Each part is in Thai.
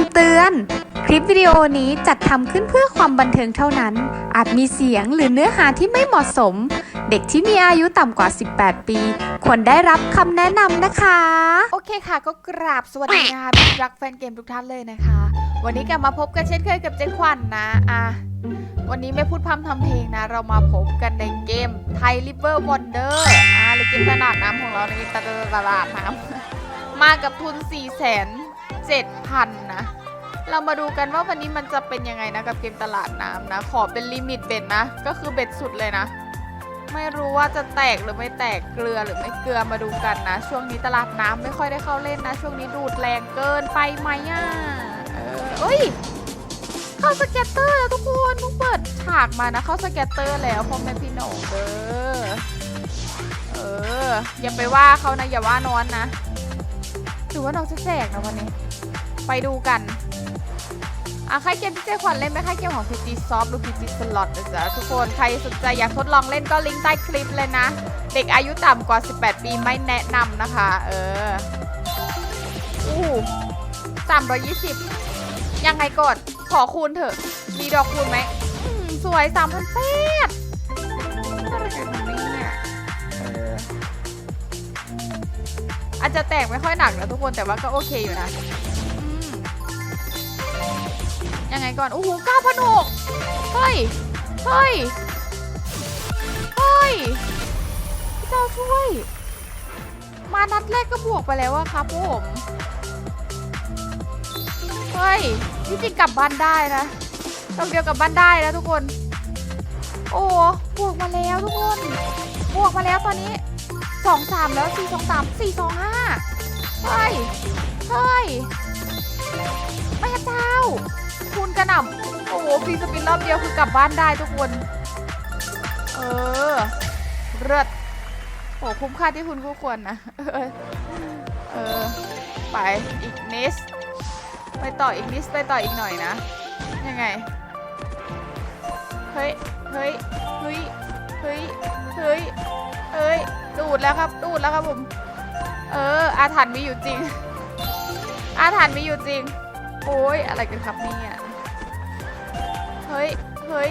ำเตือน คลิปวิดีโอนี้จัดทำขึ้นเพื่อความบันเทิงเท่านั้น อาจมีเสียงหรือเนื้อหาที่ไม่เหมาะสม เด็กที่มีอายุต่ำกว่า 18 ปี ควรได้รับคำแนะนำนะคะ โอเคค่ะ ก็กราบสวัสดีนะคะพี่รักแฟนเกมทุกท่านเลยนะคะ วันนี้กลับมาพบกันเช่นเคยกับเจ๊ควันนะอะวันนี้ไม่พูดพร่ำทำเพลงนะ เรามาพบกันในเกมไทยริเวอร์วอนเดอร์อะหรือเกมตลาดน้ำของเราในตลาดน้ำมากับทุน4 7 0 0 0 นะ เรามาดูกันว่าวันนี้มันจะเป็นยังไงนะกับเกมตลาดน้ำนะ ขอเป็นลิมิตเบ็ดนะ ก็คือเบ็ดสุดเลยนะ ไม่รู้ว่าจะแตกหรือไม่แตกเกลือหรือไม่เกลือมาดูกันนะ ช่วงนี้ตลาดน้ำไม่ค่อยได้เข้าเล่นนะ ช่วงนี้ดูดแรงเกินไปไหมอะเออเอ้ยเข้าสเก็ตเตอร์แล้วทุกคนเพิ่งเปิดฉากมานะเข้าสเก็ตเตอร์แล้วพ่อแม่พี่น้องเด้อเอออย่าไปว่าเขานะอย่าว่านอนนะ หรือว่าน้องจะแจกนะวันนี้ ไปดูกันอะใครเกมพี่เจขวัญเล่นไหมคะเกมของ PG Soft หรือ PG Slot นะจ๊ะทุกคนใครสนใจอยากทดลองเล่นก็ลิงก์ใต้คลิปเลยนะ เด็กอายุต่ำกว่า 18 ปีไม่แนะนำนะคะ เอออู้สามร้อยยี่สิบยังไงก่อน ขอคูณเถอะ มีดอกคูณไหมสวยสามพันแปดอะไรกันเนี่ยอาจจะแตกไม่ค่อยหนักนะทุกคนแต่ว่าก็โอเคอยู่นะ ยังไงก่อนโอ้โหเก้าพันหกเฮ้ย เฮ้ย เฮ้ยพี่เจ้าช่วย มานัดแรกก็บวกไปแล้วอะครับผมเฮ้ยที่จริงกลับบ้านได้นะตองเดียวกลับบ้านได้แล้วทุกคน โอ้บวกมาแล้วทุกคน บวกมาแล้วตอนนี้สองสามแล้วสี่สองสามสี่สองห้าเฮ้ย เฮ้ยแม่เจ้า กระหน่ำโอ้โหฟรีสปินรอบเดียวคือกลับบ้านได้ทุกคน เออเลิศโหคุ้มค่าที่คุณคู่ควรนะ เออเออไปอีกนิดไปต่ออีกนิดไปต่ออีกหน่อยนะ ยังไง เฮ้ย เฮ้ย เฮ้ย เฮ้ย เฮ้ยเอ้ย ดูดแล้วครับ ดูดแล้วครับผม เออ อาถรรพ์มีอยู่จริง อาถรรพ์มีอยู่จริง โอ้ยอะไรกันครับเนี่ย ฮ้ย เฮ้ย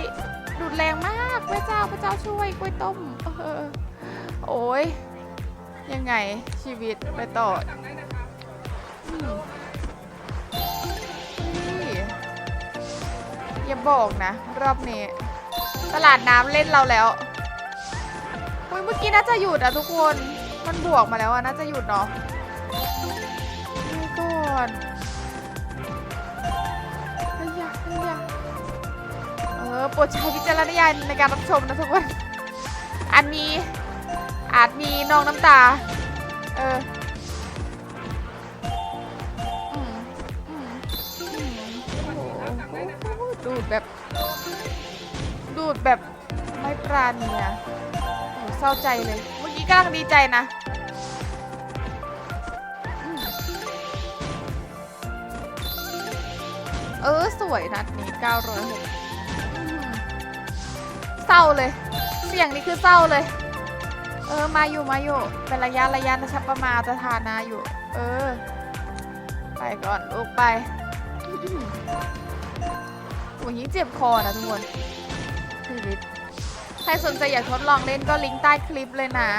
ดูดแรงมาก พระเจ้า พระเจ้าช่วยกล้วยต้ม เออ โอ้ย ยังไงชีวิตไปต่ออืมนี่อย่าบอกนะ รอบนี้ ตลาดน้ำเล่นเราแล้วเฮ้ยเมื่อกี้น่าจะหยุดอะทุกคน มันบวกมาแล้วอะน่าจะหยุดเนาะนี่ก่อนเฮ้ยอยาเฮ้ยอยาเออโปรดใช้วิจารณญาณในการรับชมนะทุกคน อันมีอาจมีนองน้ำตา เออดูดแบบ ดูดแบบไม่ปราณีอะโอ้เศร้าใจเลย เมื่อกี้กำลังดีใจนะเออ สวยนัดนี้906อืม เศร้าเลย เสียงนี่คือเศร้าเลย เออมาอยู่มาอยู่เป็นระยะระยะนะชับประมาจะทานาอยู่ เออ ไปก่อนลูกไปโอ้ยเจ็บคอนะทุกคนชีวิตใครสนใจอยากทดลองเล่นก็ลิงก์ใต้คลิปเลยนะ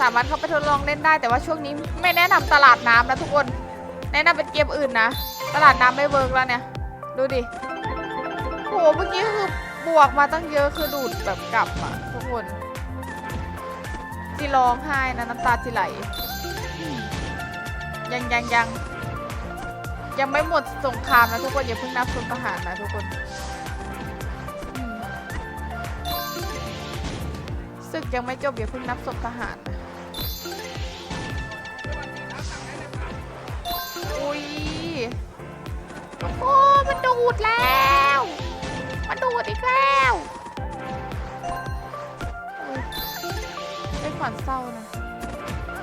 สามารถเข้าไปทดลองเล่นได้ แต่ว่าช่วงนี้ไม่แนะนำตลาดน้ำนะทุกคน แนะนำเป็นเกมอื่นนะ ตลาดน้ำไม่เวิร์กแล้วเนี่ย ดูดิโหเมื่อกี้คือ บวกมาตั้งเยอะคือดูดแบบกลับอะทุกคนจีร้องไห้นะน้ำตาจีไหล ยังยังยังยังไม่หมดสงครามนะทุกคนอย่าเพิ่งนับสุนประหารนะทุกคนศึกยังไม่จบอย่าเพิ่งนับศพทหารนะอุ้ยโอ้มันดูดแล้ว มันดูดอีกแล้วเป็นขวัญเศร้านะ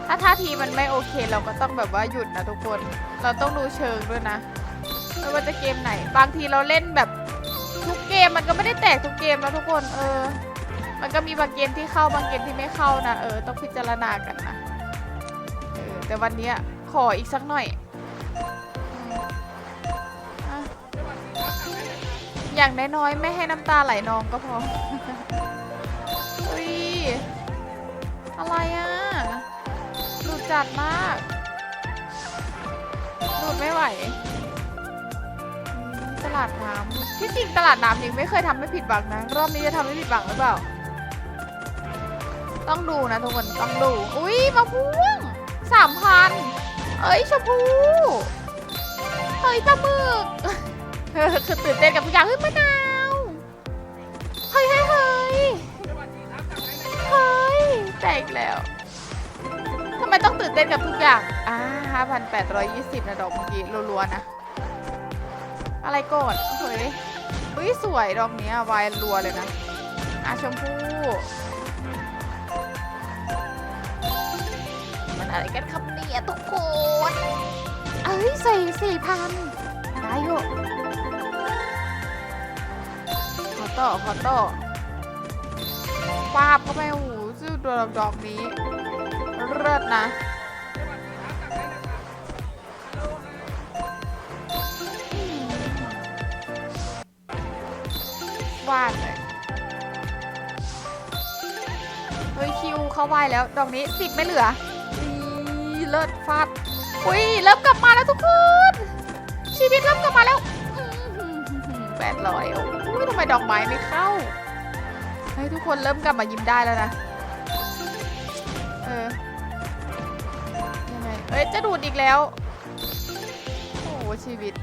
ถ้าท่าทีมันไม่โอเคเราก็ต้องแบบว่าหยุดนะทุกคน เราต้องดูเชิงด้วยนะ ไม่ว่าจะเกมไหน บางทีเราเล่นแบบทุกเกมมันก็ไม่ได้แตกทุกเกมนะทุกคน เออ มันก็มีบางเกมที่เข้าบางเกมที่ไม่เข้านะ เออ ต้องพิจารณากันนะ เออ แต่วันนี้ขออีกสักหน่อย อย่างน้อยๆไม่ให้น้ำตาไหลนองก็พออุ้ยอะไรอะดูดจัดมากดูดไม่ไหว ตลาดน้ำที่จริงตลาดน้ำยังไม่เคยทำให้ผิดหวังนะ รอบนี้จะทำให้ผิดหวังหรือเปล่า ต้องดูนะทุกคนต้องดู อุ้ยมะพร้วงสามพันเอ้ยชมพูเฮ้ยปลาหมึก คือตื่นเต้นกับทุกอย่างเฮ้ยมะนาวเฮ้ยเฮ้ยเฮ้ยเฮ้ยแตกแล้วทำไมต้องตื่นเต้นกับทุกอย่างอ่าห้าพันแปดร้อยยี่สิบนะดอกเมื่อกี้รัวๆนะ อะไรก่อนเฮ้ยเฮ้ยสวยดอกนี้วายรัวเลยนะอะชมพู่มันอะไรกันครับเนี่ยทุกคน เอ้ยใส่สี่พันได้อยู่ ขอต่อขอต่อปาบเข้าไปโอ้โหชื่อตัวดอกนี้ เลิศนะ วาดเลย เฮ้ย คิวเข้าไหวแล้ว ดอกนี้สิบไม่เหลือเลิศฟาด อุ้ย เริ่มกลับมาแล้วทุกคน ชีวิตเริ่มกลับมาแล้ว แปดร้อยโอ้ยทำไมดอกไม้ไม่เข้าเฮ้ยทุกคนเริ่มกลับมายิ้มได้แล้วนะ เออยังไงเอ้ย จะดูดอีกแล้ว โอ้โหชีวิต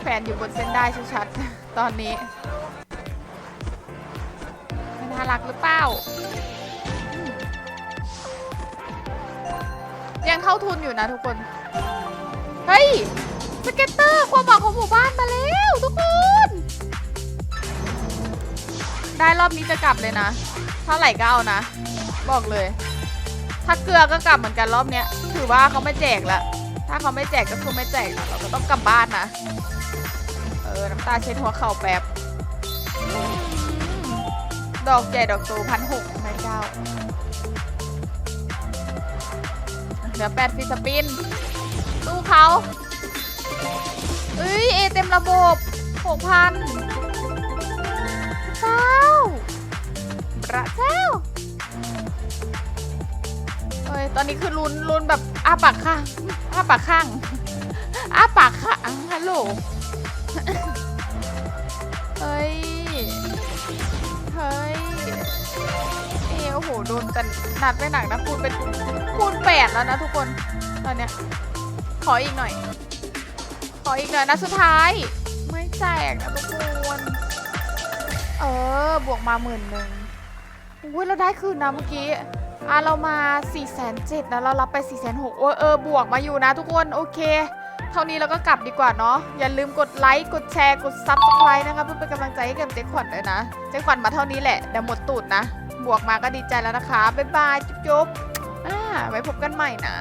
แฟนอยู่บนเส้นได้ชัดๆ ตอนนี้มันน่ารักหรือเปล่า ยังเท่าทุนอยู่นะทุกคน เฮ้ย สเก็ตเตอร์ความหวังของหมู่บ้านมาแล้วทุกคน ได้รอบนี้จะกลับเลยนะ เท่าไหร่ก็เอานะ บอกเลย ถ้าเกลือก็กลับเหมือนกันรอบเนี้ย ถือว่าเขาไม่แจกละ ถ้าเขาไม่แจกก็คือไม่แจกนะเราก็ต้องกลับบ้านนะ เออ น้ำตาเช็ดหัวเข่าแป๊บ ดอกใหญ่ดอกโตพันหกไม่เจ้าเหลือแปดฟิสปินตู้เขาเอ้ย เอเต็มระบบหกพัน พระเจ้าเอ้ยตอนนี้คือลุ้นลุ้นแบบอ้าปากข้างอ้าปากข้างอ้าปากข้างฮัลโหลเฮ้ย เฮ้ยเอยโอ้โห โดนแต่นัดไปหนักนะคูณเป็นคูณแปดแล้วนะทุกคน ตอนเนี้ย ขออีกหน่อย ขออีกหน่อยนะสุดท้าย ไม่แจกนะทุกคน เออ บวกมาหมื่นหนึ่งอุ้ยเราได้คืนนะเมื่อกี้อะเรามา4ี่แสนเจ็ดนะเรารับไป4ี่แสนหกโอ้เออบวกมาอยู่นะทุกคนโอเค เท่านี้เราก็กลับดีกว่าเนาะอย่าลืมกดไลค์กดแชร์กด Subscribe นะคะเพื่อเป็นกำลังใจให้กับเจ๊ขวัญด้วยนะเจ๊ขวัญมาเท่านี้แหละเดี๋ยวหมดตูดนะ บวกมาก็ดีใจแล้วนะคะบ๊ายบายจุ๊บๆอ่าไว้พบกันใหม่นะ